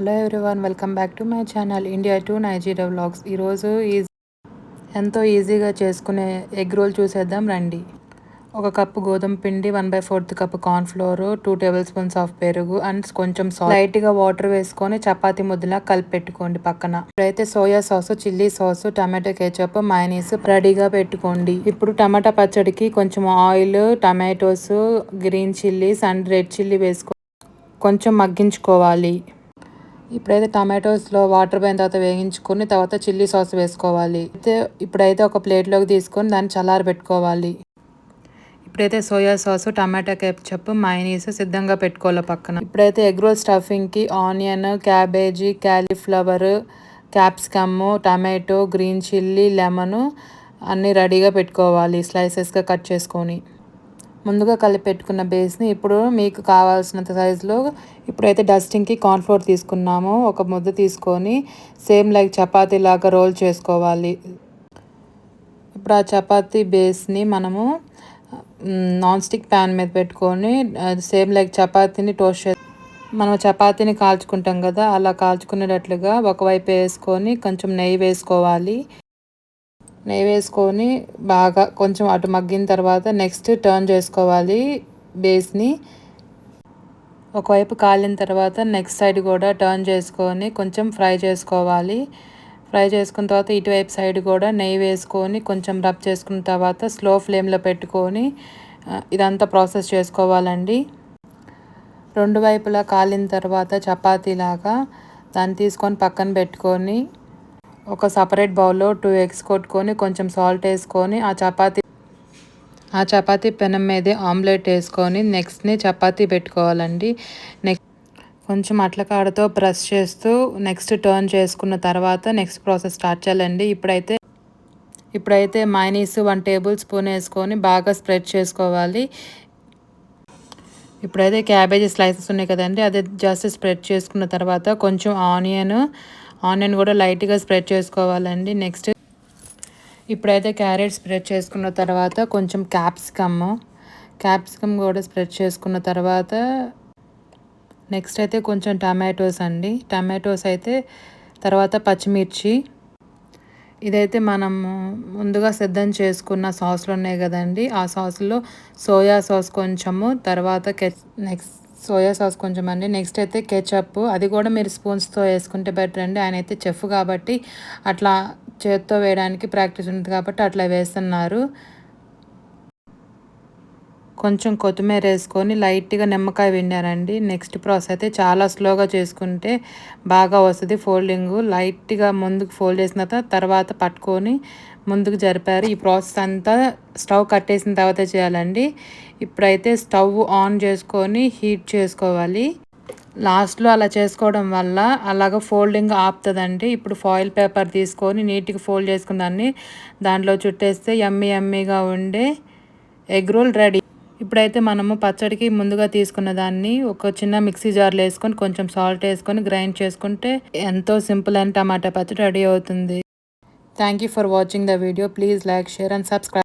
Hello everyone welcome back to my channel India to Nigeria vlogs. ఈరోజు easy ఎంతో ఈజీగా చేసుకునే ఎగ్ రోల్ చూసేద్దాం రండి. ఒక కప్పు గోధుమ పిండి one by fourth cup cornflour two tablespoons of పెరుగు అండ్ కొంచెం సాల్ట్. లైట్గా వాటర్ వేసుకొని చపాతీ ముద్దలా కలిపి పెట్టుకోండి పక్కన. ఇప్పుడైతే soya sauce chilli sauce tomato ketchup mayonnaise రెడీగా పెట్టుకోండి. ఇప్పుడు టమాటా పచ్చడికి కొంచెం oil tomatoes green chillies and red chilli వేసుకో కొంచెం మగ్గించుకోవాలి. ఇప్పుడైతే టమాటోస్లో వాటర్ పోయిన తర్వాత వేగించుకొని తర్వాత చిల్లీ సాస్ వేసుకోవాలి. అయితే ఇప్పుడైతే ఒక ప్లేట్లోకి తీసుకొని దాన్ని చల్లారి పెట్టుకోవాలి. ఇప్పుడైతే soya sauce tomato ketchup mayonnaise సిద్ధంగా పెట్టుకోవాలి పక్కన. ఇప్పుడైతే egg roll స్టఫింగ్కి onion cabbage cauliflower capsicum tomato green chilli lemon అన్నీ రెడీగా పెట్టుకోవాలి స్లైసెస్గా కట్ చేసుకొని. ముందుగా కలిపి పెట్టుకున్న బేస్ని ఇప్పుడు మీకు కావాల్సినంత సైజులో ఇప్పుడైతే డస్టింగ్కి కార్న్ఫ్లోర్ తీసుకున్నాము. ఒక ముద్ద తీసుకొని సేమ్ లైక్ చపాతీ లాగా రోల్ చేసుకోవాలి. ఇప్పుడు ఆ చపాతీ బేస్ని మనము నాన్ స్టిక్ ప్యాన్ మీద పెట్టుకొని సేమ్ లైక్ చపాతీని టోస్ట్ చే మనం చపాతీని కాల్చుకుంటాం కదా అలా కాల్చుకునేటట్లుగా ఒకవైపు వేసుకొని కొంచెం నెయ్యి వేసుకోవాలి. నెయ్యి వేసుకొని బాగా కొంచెం అటు మగ్గిన తర్వాత నెక్స్ట్ టర్న్ చేసుకోవాలి బేస్ని ఒకవైపు కాలిన తర్వాత నెక్స్ట్ సైడ్ కూడా టర్న్ చేసుకొని కొంచెం ఫ్రై చేసుకోవాలి. ఫ్రై చేసుకున్న తర్వాత ఇటువైపు సైడ్ కూడా నెయ్యి వేసుకొని కొంచెం రబ్ చేసుకున్న తర్వాత స్లో ఫ్లేమ్లో పెట్టుకొని ఇదంతా ప్రాసెస్ చేసుకోవాలండి. రెండు వైపులా కాలిన తర్వాత చపాతీలాగా దాన్ని తీసుకొని పక్కన పెట్టుకొని ఒక సపరేట్ బౌల్లో టూ ఎగ్స్ కొట్టుకొని కొంచెం సాల్ట్ వేసుకొని ఆ చపాతీ ఆ చపాతీ పెనం మీదే ఆమ్లెట్ వేసుకొని నెక్స్ట్ని చపాతీ పెట్టుకోవాలండి. నెక్స్ట్ కొంచెం అట్ల కాడతో ప్రెస్ చేస్తూ నెక్స్ట్ టర్న్ చేసుకున్న తర్వాత నెక్స్ట్ ప్రాసెస్ స్టార్ట్ చేయాలండి. ఇప్పుడైతే ఇప్పుడైతే మైనీస్ వన్ టేబుల్ స్పూన్ వేసుకొని బాగా స్ప్రెడ్ చేసుకోవాలి. ఇప్పుడైతే క్యాబేజీ స్లైసెస్ ఉన్నాయి కదండి అదే జస్ట్ స్ప్రెడ్ చేసుకున్న తర్వాత కొంచెం ఆనియన్ ఆనియన్ కూడా లైట్గా స్ప్రెడ్ చేసుకోవాలండి. నెక్స్ట్ ఇప్పుడైతే క్యారెట్ స్ప్రెడ్ చేసుకున్న తర్వాత కొంచెం క్యాప్సికమ్ క్యాప్సికమ్ కూడా స్ప్రెడ్ చేసుకున్న తర్వాత నెక్స్ట్ అయితే కొంచెం టమాటోస్ అండి. టమాటోస్ అయితే తర్వాత పచ్చిమిర్చి. ఇదైతే మనము ముందుగా సిద్ధం చేసుకున్న సాసులు ఉన్నాయి కదండి. ఆ సాసులో సోయా సాస్ కొంచెము తర్వాత నెక్స్ట్ సోయా సాస్ కొంచెం అండి. నెక్స్ట్ అయితే కెచప్. అది కూడా మీరు స్పూన్స్తో వేసుకుంటే బెటర్ అండి. ఆయన అయితే చెఫ్ కాబట్టి అట్లా చేత్తో వేయడానికి ప్రాక్టీస్ ఉంటుంది కాబట్టి అట్లా వేస్తున్నారు. కొంచెం కొత్తిమీర వేసుకొని లైట్గా నిమ్మకాయ విన్నారండి నెక్స్ట్ ప్రాసెస్ అయితే చాలా స్లోగా చేసుకుంటే బాగా వస్తుంది ఫోల్డింగ్. లైట్గా ముందుకు ఫోల్డ్ చేసిన తర్వాత పట్టుకొని ముందుకు జరిపారు. ఈ ప్రాసెస్ అంతా స్టవ్ కట్టేసిన తర్వాత చేయాలండి. ఇప్పుడైతే స్టవ్ ఆన్ చేసుకొని హీట్ చేసుకోవాలి. లాస్ట్లో అలా చేసుకోవడం వల్ల అలాగ ఫోల్డింగ్ ఆపుతుందండి. ఇప్పుడు ఫాయిల్ పేపర్ తీసుకొని నీట్గా ఫోల్డ్ చేసుకున్న దాన్ని దాంట్లో చుట్టేస్తే ఎమ్మి ఎమ్మిగా ఉండే ఎగ్ రోల్ రెడీ. ఇప్పుడైతే మనము పచ్చడికి ముందుగా తీసుకున్న దాన్ని ఒక చిన్న మిక్సీ జార్లో వేసుకొని కొంచెం సాల్ట్ వేసుకొని గ్రైండ్ చేసుకుంటే ఎంతో సింపుల్ అండ్ టమాటా పచ్చడి రెడీ అవుతుంది. Thank you for watching the video please like share and subscribe